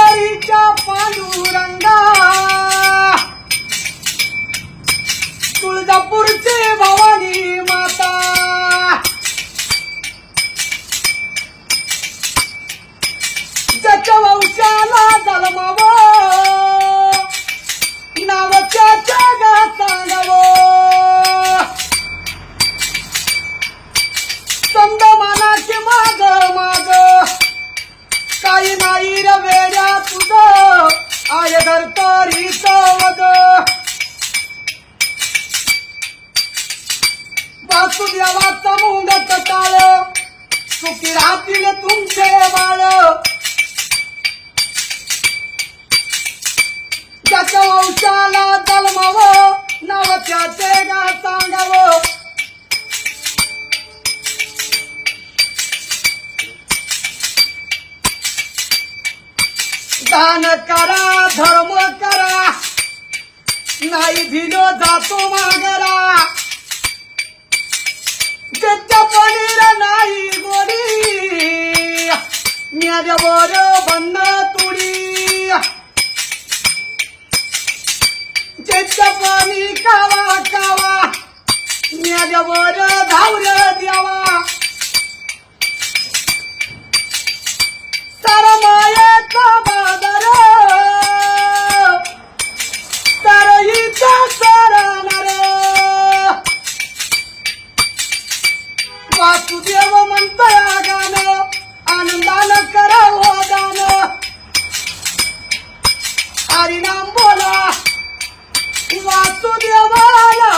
దైత్య పాండురంగా आय धरतरी वग वासुदेवाचा मुंगट टाळ. सुखी राहतील तुमचे बाळ. दान करा धर्म करा. नाही भिलो जातो मागरा वासुदेव म्हणतोय गाणं. आनंदानं करावं गाणं. हरिनाम बोला. वासुदेवाला.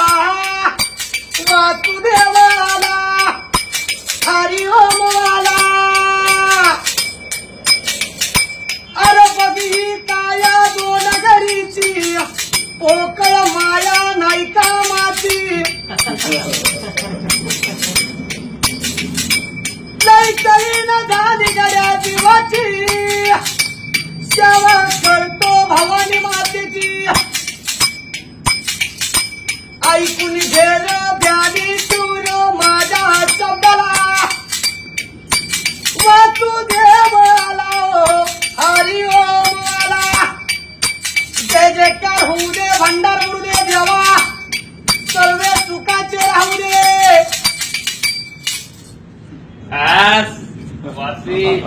वासुदेवाला. हरि अरे बघी काया दोन घरीची. पोकळ माया नाही कामाची. गड्या सेवा करतो भवानी मातेची. ऐकून घेर ब्यानी सूर माझ्या शब्दाला वासुदेव आला हो, हरी ओम आला. जय जयकार होऊ दे भंडार उडू दे देवा. सर्व सुखाचे राहू दे. Warte.